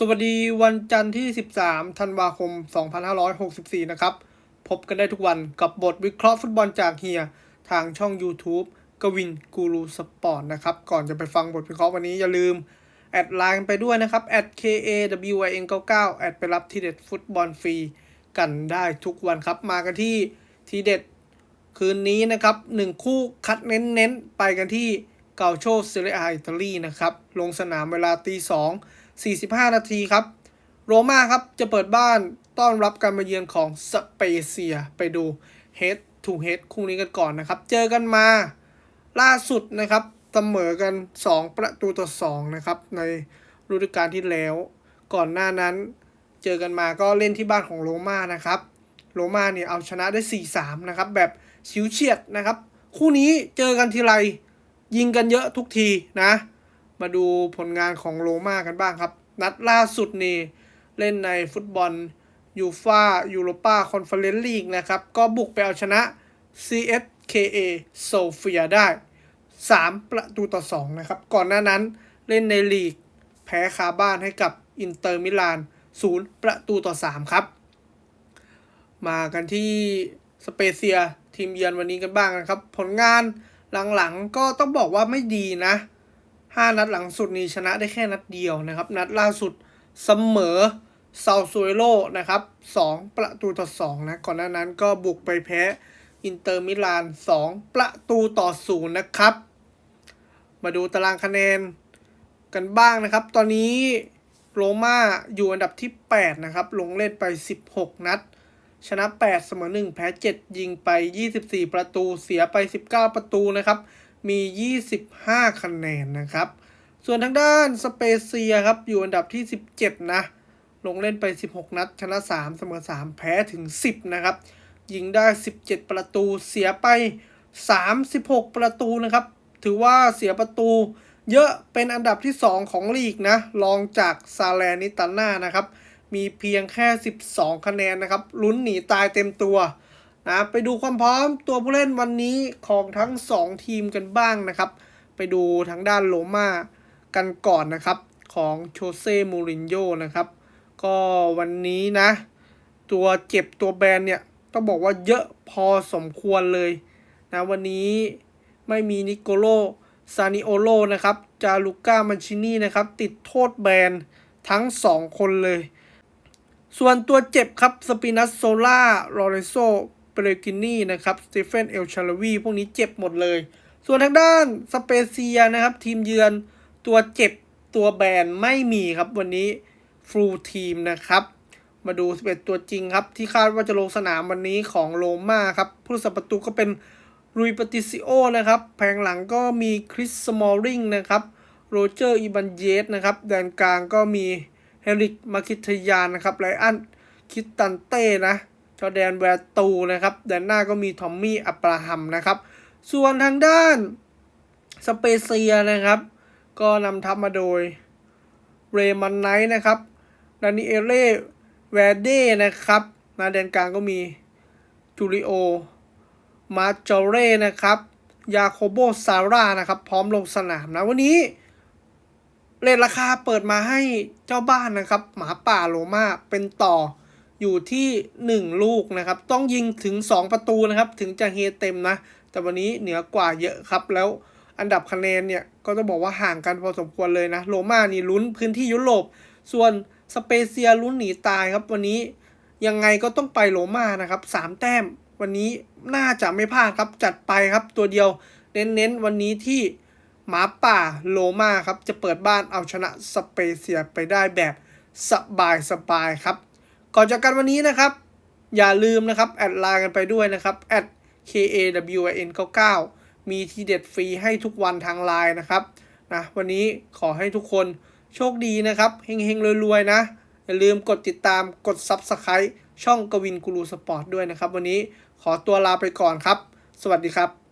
สวัสดีวันจันทร์ที่ 13 ธันวาคม 2564 นะครับ พบกันได้ทุกวันกับบทวิเคราะห์ฟุตบอลจากเฮีย ทางช่อง YouTube กวินกูรูสปอร์ตนะครับ ก่อนจะไปฟังบทวิเคราะห์วันนี้อย่าลืม แอดไลน์ไปด้วยนะครับ แอด KAWIN99 แอดไปรับทีเด็ดฟุตบอลฟรีกันได้ทุกวันครับ มากันที่ทีเด็ดคืนนี้นะครับหนึ่งคู่คัดเน้นๆ ไปกันที่เกาโชเซเรียอาอิตาลีนะครับ ลงสนามเวลาตีสอง 45 นาทีครับ โรม่าครับจะเปิดบ้านต้อนรับการมาเยือนของสเปเซียไปดู Head to Head คู่นี้กันก่อนนะครับ เจอกันมาล่าสุดนะครับเสมอกัน 2 ประตูต่อ2นะครับในฤดูกาลที่แล้ว ก่อนหน้านั้นเจอกันมาก็เล่นที่บ้านของโรม่านะครับโรม่าเนี่ยเอาชนะได้ 4-3 นะครับ แบบชิวเฉียดนะครับ คู่นี้เจอกันทีไรยิงกันเยอะทุกทีนะ มาดูผลงานของโรม่ากันบ้างครับ นัดล่าสุดนี่ เล่นในฟุตบอลยูฟายูโรปาคอนเฟอเรนซ์ลีกนะครับ ก็บุกไปเอาชนะ CSKA โซเฟียได้ 3 ประตูต่อ 2 นะครับ ก่อนหน้านั้นเล่นในลีก แพ้คาบ้านให้กับอินเตอร์มิลาน 0 ประตูต่อ 3 ครับ มากันที่สเปเซียทีมเยือนวันนี้กันบ้างนะครับ ผลงานหลังๆก็ต้องบอกว่าไม่ดีนะ 5นัดหลังสุดนี้ชนะได้แค่นัดเดียวนะครับ นัดล่าสุดเสมอเซาซูเอโลนะครับ2ประตูต่อ2นะ ก่อนหน้านั้นก็บุกไปแพ้อินเตอร์มิลาน2ประตูต่อ0นะครับ มาดูตารางคะแนนกันบ้างนะครับ ตอนนี้โรม่าอยู่อันดับที่ 8 นะครับ ลงเล่นไป 16 นัด ชนะ 8 เสมอ 1 แพ้ 7 ยิงไป 24 ประตู เสียไป 19 ประตูนะครับ มี 25 คะแนนนะครับ ส่วนทางด้านสเปเซียครับอยู่อันดับที่ 17 นะ ลงเล่นไป 16 นัด ชนะ 3 เสมอ 3 แพ้ถึง 10 นะครับ ยิงได้ 17 ประตูเสียไป 36 ประตูนะครับ ถือว่าเสียประตูเยอะเป็นอันดับที่ 2 ของลีกนะ รองจากซาแลนิตาน่านะครับ มีเพียงแค่ 12 คะแนนนะครับ ลุ้นหนีตายเต็มตัว นะไปดูความพร้อมตัวผู้เล่นวันนี้ของทั้ง 2 ทีมกันบ้างนะครับ ไปดูทางด้านโรม่ากันก่อนนะครับของโชเซ่มูรินโญ่นะครับ ก็วันนี้นะ ตัวเจ็บตัวแบนเนี่ยต้องบอกว่าเยอะพอสมควรเลยนะวันนี้ไม่มีนิโกโลซานิโอโลนะครับ จาลูก้ามันชินีนะครับ ติดโทษแบนทั้ง 2 คนเลย ส่วนตัวเจ็บครับ สปินัสโซล่าลอเรโซ เปเรกินี่นะครับสเตเฟนเอลชาลวีพวกนี้เจ็บหมดเลย ส่วนทางด้านสเปเซียนะครับ ทีมเยือนตัวเจ็บตัวแบนไม่มีครับวันนี้ฟูลทีมนะครับ มาดู 11 ตัวจริงครับ ที่คาดว่าจะลงสนามวันนี้ของโรม่าครับผู้รักษาประตูก็เป็นรุยปติซิโอนะครับแผงหลังก็มีคริสสมอลริงนะครับโรเจอร์อีบันเยสนะครับแดนกลางก็มีเฮริกมาคิทยานนะครับไลอันคิตตันเต้นะ จอแดนแวร์ตูนะครับแดนหน้าก็มีทอมมี่อับราฮัมนะครับ ส่วนทางด้านสเปเซียนะครับ ก็นำทัพมาโดยเรมันไนท์นะครับดานิเอเล่แวร์เด้นะครับนาแดนกลางก็มีจูริโอ มาจอเร่นะครับ ยาโคโบซาร่านะครับ พร้อมลงสนามนะ วันนี้เรทราคาเปิดมาให้เจ้าบ้านนะครับ หมาป่าโลมาเป็นต่อ อยู่ที่ 1 ลูกนะครับ ต้องยิงถึง 2 ประตูนะครับ ถึงจะเฮเต็มนะ แต่วันนี้เหนือกว่าเยอะครับ แล้วอันดับคะแนนเนี่ย ก็จะบอกว่าห่างกันพอสมควรเลยนะ โรม่านี่ลุ้นพื้นที่ยุโรป ส่วนสเปเซียลุ้นหนีตายครับ วันนี้ยังไงก็ต้องไปโรม่านะครับสามแต้ม วันนี้น่าจะไม่พลาดครับ จัดไปครับตัวเดียว เน้นๆวันนี้ที่หมาป่าโลมาครับ จะเปิดบ้านเอาชนะสเปเซียไปได้แบบสบายสบายๆครับ ก่อนจากกันวันนี้นะครับ อย่าลืมนะครับ แอดไลน์กันไปด้วยนะครับ at kawin 99มีทีเด็ดฟรีให้ทุกวันทางไลน์นะครับนะวันนี้ขอให้ทุกคนโชคดีนะครับเฮงๆรวยๆนะ อย่าลืมกดติดตามกด Subscribe ช่องกวินกูรูสปอร์ตด้วยนะครับ วันนี้ขอตัวลาไปก่อนครับ สวัสดีครับ